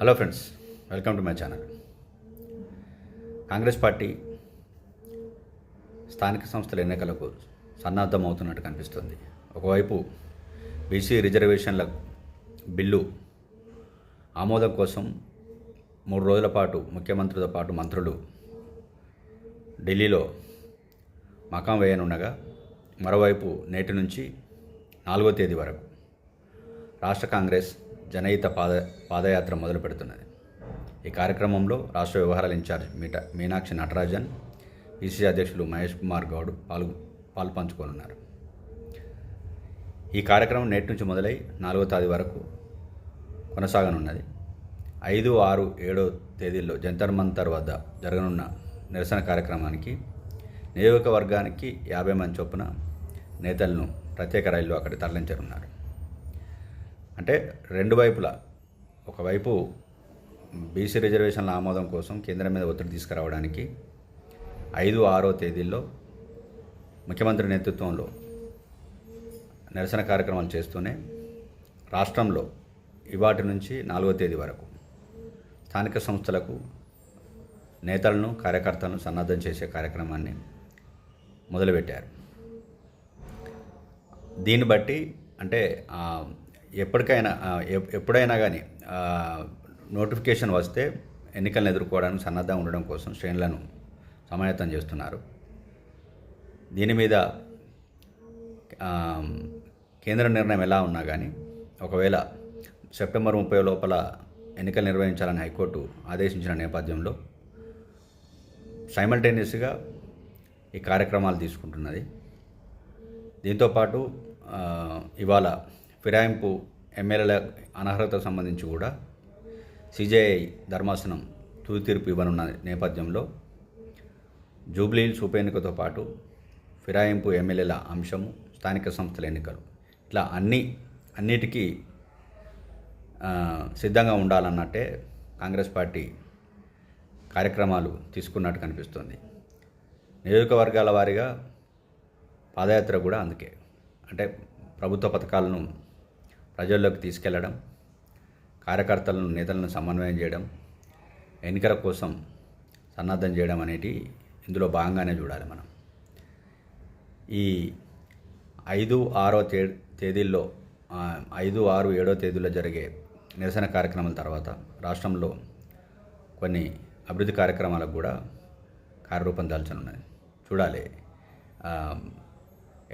Hello friends welcome to my channel. Congress party స్థానిక సంస్థల ఎన్నికలకు సన్నద్ధం అవుతున్నట్టు కనిపిస్తుంది. ఒకవైపు బీసీ రిజర్వేషన్ల బిల్లు ఆమోదం కోసం మూడు రోజుల పాటు ముఖ్యమంత్రితో పాటు మంత్రులు ఢిల్లీలో మకాం వేయనుండగా మరోవైపు నేటి నుంచి నాలుగో తేదీ వరకు రాష్ట్ర కాంగ్రెస్ జనయిత పాద పాదయాత్ర మొదలు పెడుతున్నది ఈ కార్యక్రమంలో రాష్ట్ర వ్యవహారాల ఇన్ఛార్జ్ మీట మీనాక్షి నటరాజన్ ఈసీ అధ్యక్షులు మహేష్ కుమార్ గౌడ్ పాలు పాల్పంచుకోనున్నారు. ఈ కార్యక్రమం నేటి నుంచి మొదలై నాలుగో తేదీ వరకు కొనసాగనున్నది. ఐదు ఆరు ఏడో తేదీల్లో జంతర్ మంతర్ వద్ద జరగనున్న నిరసన కార్యక్రమానికి నియోజకవర్గానికి యాభై మంది చొప్పున నేతలను ప్రత్యేక రైల్లో అక్కడ తరలించనున్నారు. అంటే రెండు వైపులా. ఒకవైపు బీసీ రిజర్వేషన్ల ఆమోదం కోసం కేంద్రం మీద ఒత్తిడి తీసుకురావడానికి ఐదు ఆరో తేదీల్లో ముఖ్యమంత్రి నేతృత్వంలో నిరసన కార్యక్రమాలు చేస్తూనే రాష్ట్రంలో ఇవాటి నుంచి నాలుగో తేదీ వరకు స్థానిక సంస్థలకు నేతలను కార్యకర్తలను సన్నద్ధం చేసే కార్యక్రమాన్ని మొదలుపెట్టారు. దీన్ని బట్టి అంటే ఎప్పటికైనా ఎప్పుడైనా కానీ నోటిఫికేషన్ వస్తే ఎన్నికలను ఎదుర్కోవడానికి సన్నద్ధం ఉండడం కోసం శ్రేణులను సమాయత్తం చేస్తున్నారు. దీని మీద కేంద్ర నిర్ణయం ఎలా ఉన్నా కానీ ఒకవేళ సెప్టెంబర్ ముప్పై లోపల ఎన్నికలు నిర్వహించాలని హైకోర్టు ఆదేశించిన నేపథ్యంలో సైమల్టేనియస్గా ఈ కార్యక్రమాలు తీసుకుంటున్నది. దీంతోపాటు ఇవాళ ఫిరాయింపు ఎమ్మెల్యేల అనర్హతకు సంబంధించి కూడా సిజేఐ ధర్మాసనం తుది తీర్పు ఇవ్వనున్న నేపథ్యంలో జూబ్లీహిల్స్ ఉప ఎన్నికతో పాటు ఫిరాయింపు ఎమ్మెల్యేల అంశము స్థానిక సంస్థల ఎన్నికలు. ఇట్లా అన్ని అన్నిటికీ సిద్ధంగా ఉండాలన్నట్టే కాంగ్రెస్ పార్టీ కార్యక్రమాలు తీసుకున్నట్టు కనిపిస్తుంది. నియోజకవర్గాల వారీగా పాదయాత్ర కూడా అందుకే. అంటే ప్రభుత్వ పథకాలను ప్రజల్లోకి తీసుకెళ్ళడం కార్యకర్తలను నేతలను సమన్వయం చేయడం ఎన్నికల కోసం సన్నద్ధం చేయడం అనేటి ఇందులో భాగంగానే చూడాలి మనం. ఈ ఐదు ఆరో తే తేదీల్లో ఐదు ఆరు ఏడో తేదీల్లో జరిగే నిరసన కార్యక్రమాల తర్వాత రాష్ట్రంలో కొన్ని అభివృద్ధి కార్యక్రమాలకు కూడా కార్యరూపం దాల్చనున్నది. చూడాలి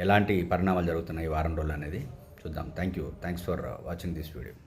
ఎలాంటి పరిణామాలు జరుగుతున్నాయి ఈ వారం రోజులు అనేది. చూద్దాం. Thank you thanks for watching this video